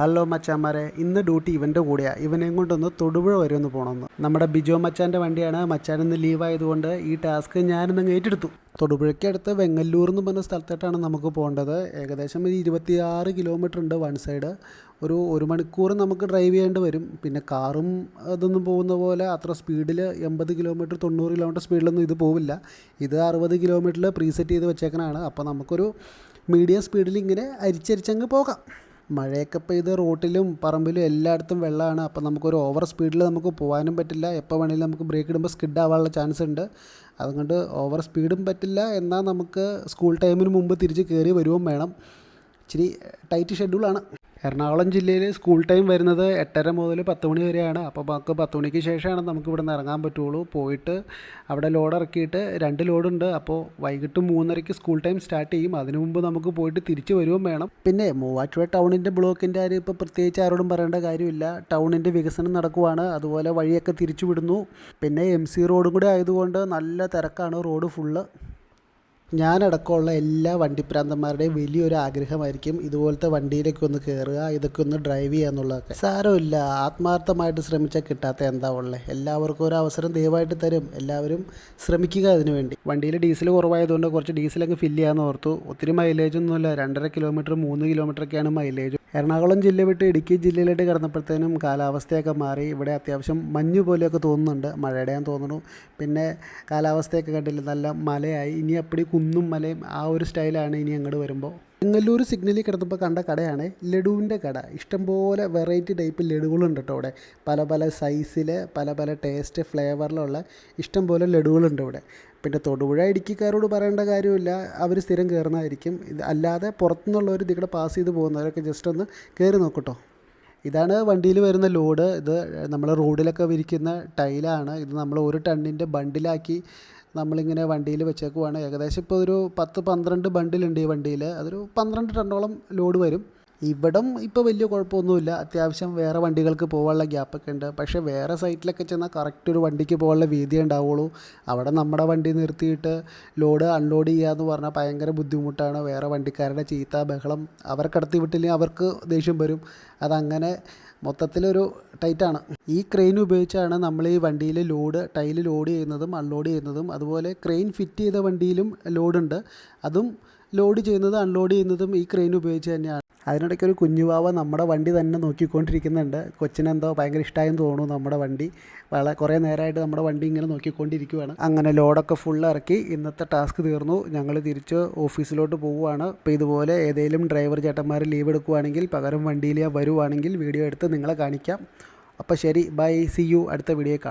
Hello മച്ചാന്മാരെ ഇന്ന് duty ഇവന്റെ കൂടെയാണ് ഇവനെയും കൊണ്ടൊന്ന് തൊടുപുഴ വരെ ഒന്ന് പോകണമെന്ന് നമ്മുടെ ബിജോ മച്ചാന്റെ വണ്ടിയാണ്. മച്ചാൻ ഇന്ന് ലീവ് ആയതുകൊണ്ട് ഈ ടാസ്ക് ഞാനിന്ന് ഏറ്റെടുത്തു. തൊടുപുഴയ്ക്ക് അടുത്ത് വെങ്ങല്ലൂർ എന്ന് പറഞ്ഞ സ്ഥലത്തായിട്ടാണ് നമുക്ക് പോകേണ്ടത്. ഏകദേശം ഒരു ഇരുപത്തിയാറ് കിലോമീറ്റർ ഉണ്ട് വൺ സൈഡ് ഒരു ഒരു മണിക്കൂർ നമുക്ക് ഡ്രൈവ് ചെയ്യേണ്ടി വരും. പിന്നെ കാറും അതൊന്നും പോകുന്ന പോലെ അത്ര സ്പീഡിൽ എൺപത് കിലോമീറ്റർ തൊണ്ണൂറ് കിലോമീറ്റർ സ്പീഡിലൊന്നും ഇത് പോവില്ല. ഇത് അറുപത് കിലോമീറ്ററിൽ പ്രീസെറ്റ് ചെയ്ത് വെച്ചേക്കണതാണ്. അപ്പോൾ നമുക്കൊരു മീഡിയം സ്പീഡിൽ ഇങ്ങനെ അരിച്ചരിച്ചങ്ങ് പോകാം. മഴയൊക്കെ പെയ്ത് റോട്ടിലും പറമ്പിലും എല്ലായിടത്തും വെള്ളമാണ്. അപ്പോൾ നമുക്കൊരു ഓവർ സ്പീഡിൽ നമുക്ക് പോകാനും പറ്റില്ല. എപ്പോൾ വേണമെങ്കിലും നമുക്ക് ബ്രേക്ക് ഇടുമ്പോൾ സ്കിഡ് ആവാനുള്ള ചാൻസ് ഉണ്ട്. അതുകൊണ്ട് ഓവർ സ്പീഡും പറ്റില്ല. എന്നാൽ നമുക്ക് സ്കൂൾ ടൈമിന് മുമ്പ് തിരിച്ച് കയറി വരുകയും വേണം. ഇച്ചിരി ടൈറ്റ് ഷെഡ്യൂളാണ്. എറണാകുളം ജില്ലയിൽ സ്കൂൾ ടൈം വരുന്നത് എട്ടര മുതൽ പത്ത് മണി വരെയാണ്. അപ്പോൾ നമുക്ക് പത്ത് മണിക്ക് ശേഷമാണ് നമുക്ക് ഇവിടെ നിന്ന് ഇറങ്ങാൻ പറ്റുള്ളൂ. പോയിട്ട് അവിടെ ലോഡ് ഇറക്കിയിട്ട് രണ്ട് ലോഡുണ്ട്. അപ്പോൾ വൈകിട്ട് മൂന്നരയ്ക്ക് സ്കൂൾ ടൈം സ്റ്റാർട്ട് ചെയ്യും. അതിനു മുമ്പ് നമുക്ക് പോയിട്ട് തിരിച്ചു വരുകയും വേണം. പിന്നെ മൂവാറ്റുപുഴ ടൗണിന്റെ ബ്ലോക്കിന്റെ കാര്യം ഇപ്പോൾ പ്രത്യേകിച്ച് ആരോടും പറയേണ്ട കാര്യമില്ല. ടൗണിന്റെ വികസനം നടക്കുവാണ്. അതുപോലെ വഴിയൊക്കെ തിരിച്ചു വിടുന്നു. പിന്നെ എം സി റോഡും കൂടി ആയതുകൊണ്ട് നല്ല തിരക്കാണ്. റോഡ് ഫുള്ള് ഞാനടക്കമുള്ള എല്ലാ വണ്ടിപ്രാന്തന്മാരുടെയും വലിയൊരു ആഗ്രഹമായിരിക്കും ഇതുപോലത്തെ വണ്ടിയിലേക്ക് ഒന്ന് കയറുക ഇതൊക്കെ ഒന്ന് ഡ്രൈവ് ചെയ്യുക എന്നുള്ളതൊക്കെ. സാരമില്ല ആത്മാർത്ഥമായിട്ട് ശ്രമിച്ചാൽ കിട്ടാത്ത എന്താ ഉള്ളത് എല്ലാവർക്കും ഒരു അവസരം ദയവായിട്ട് തരും. എല്ലാവരും ശ്രമിക്കുക അതിനു വേണ്ടി. വണ്ടിയിൽ ഡീസൽ കുറവായതുകൊണ്ട് കുറച്ച് ഡീസൽ അങ്ങ് ഫില്ല് ചെയ്യാമെന്ന് ഓർത്തു. ഒത്തിരി മൈലേജ് ഒന്നുമില്ല. രണ്ടര കിലോമീറ്റർ മൂന്ന് കിലോമീറ്ററൊക്കെയാണ് മൈലേജ് എറണാകുളം ജില്ല വിട്ട് ഇടുക്കി ജില്ലയിലോട്ട് കടന്നപ്പോഴത്തേനും കാലാവസ്ഥയൊക്കെ മാറി. ഇവിടെ അത്യാവശ്യം മഞ്ഞ് പോലെയൊക്കെ തോന്നുന്നുണ്ട്. മഴയുടെയാന്ന് തോന്നുന്നു. പിന്നെ കാലാവസ്ഥയൊക്കെ കണ്ടില്ല നല്ല മലയായി. ഇനി അപ്പടി കുന്നും മലയും ആ ഒരു സ്റ്റൈലാണ് ഇനി അങ്ങോട്ട് വരുമ്പോൾ. ചെങ്ങല്ലൂർ സിഗ്നലിൽ കിടന്നപ്പോൾ കണ്ട കടയാണ് ലഡുവിന്റെ കട. ഇഷ്ടംപോലെ വെറൈറ്റി ടൈപ്പ് ലഡുകളുണ്ട് കേട്ടോ ഇവിടെ പല പല സൈസിൽ പല പല ടേസ്റ്റ് ഫ്ലേവറിലുള്ള ഇഷ്ടംപോലെ ലഡുകളുണ്ട് ഇവിടെ പിന്നെ തൊടുപുഴ ഇടുക്കിക്കാരോട് പറയേണ്ട കാര്യമില്ല. അവർ സ്ഥിരം കയറുന്നതായിരിക്കും. ഇത് അല്ലാതെ പുറത്തുനിന്നുള്ളവർ ഇതിവിടെ പാസ് ചെയ്ത് പോകുന്നവരൊക്കെ ജസ്റ്റ് ഒന്ന് കയറി നോക്കട്ടോ. ഇതാണ് വണ്ടിയിൽ വരുന്ന ലോഡ് ഇത് നമ്മൾ റോഡിലൊക്കെ വിരിക്കുന്ന ടൈലാണ് ഇത് നമ്മൾ ഒരു ടണ്ണിന്റെ ബണ്ടിലാക്കി നമ്മളിങ്ങനെ വണ്ടിയിൽ വെച്ചേക്കുവാണ്. ഏകദേശം ഇപ്പോൾ ഒരു പത്ത് പന്ത്രണ്ട് ബണ്ടിലുണ്ട് ഈ വണ്ടിയിൽ. അതൊരു പന്ത്രണ്ട് ടണ്ണോളം ലോഡ് വരും. ഇവിടം ഇപ്പോൾ വലിയ കുഴപ്പമൊന്നുമില്ല. അത്യാവശ്യം വേറെ വണ്ടികൾക്ക് പോകാനുള്ള ഗ്യാപ്പൊക്കെ ഉണ്ട്. പക്ഷേ വേറെ സൈറ്റിലൊക്കെ ചെന്നാൽ കറക്റ്റ് ഒരു വണ്ടിക്ക് പോകാനുള്ള വീതി ഉണ്ടാവുള്ളൂ. അവിടെ നമ്മുടെ വണ്ടി നിർത്തിയിട്ട് ലോഡ് അൺലോഡ് ചെയ്യുക എന്ന് പറഞ്ഞാൽ ഭയങ്കര ബുദ്ധിമുട്ടാണ്. വേറെ വണ്ടിക്കാരുടെ ചീത്ത ബഹളം അവർക്കടത്തി കടത്തി വിട്ടില്ലെങ്കിൽ അവർക്ക് ദേഷ്യം വരും. അതങ്ങനെ മൊത്തത്തിലൊരു ടൈറ്റാണ് ഈ ക്രെയിൻ ഉപയോഗിച്ചാണ് നമ്മൾ ഈ വണ്ടിയിൽ ലോഡ് ടൈൽ ലോഡ് ചെയ്യുന്നതും അൺലോഡ് ചെയ്യുന്നതും. അതുപോലെ ക്രെയിൻ ഫിറ്റ് ചെയ്ത വണ്ടിയിലും ലോഡുണ്ട് അതും ലോഡ് ചെയ്യുന്നത് അൺലോഡ് ചെയ്യുന്നതും ഈ ക്രെയിൻ ഉപയോഗിച്ച് തന്നെയാണ്. അതിനിടയ്ക്ക് ഒരു കുഞ്ഞുവാവ നമ്മുടെ വണ്ടി തന്നെ നോക്കിക്കൊണ്ടിരിക്കുന്നുണ്ട്. കൊച്ചിനെന്തോ ഭയങ്കര ഇഷ്ടമായെന്ന് തോന്നുന്നു നമ്മുടെ വണ്ടി. വളരെ കുറേ നേരമായിട്ട് നമ്മുടെ വണ്ടി ഇങ്ങനെ നോക്കിക്കൊണ്ടിരിക്കുവാണ്. അങ്ങനെ ലോഡൊക്കെ ഫുൾ ഇറക്കി. ഇന്നത്തെ ടാസ്ക് തീർന്നു. ഞങ്ങൾ തിരിച്ച് ഓഫീസിലോട്ട് പോവുകയാണ്. അപ്പോൾ ഇതുപോലെ ഏതെങ്കിലും ഡ്രൈവർ ചേട്ടന്മാർ ലീവ് എടുക്കുവാണെങ്കിൽ പകരം വണ്ടിയിൽ വരുവാണെങ്കിൽ വീഡിയോ എടുത്ത് നിങ്ങളെ കാണിക്കാം. അപ്പോൾ ശരി ബൈ സി യു അടുത്ത വീഡിയോ കാണാം.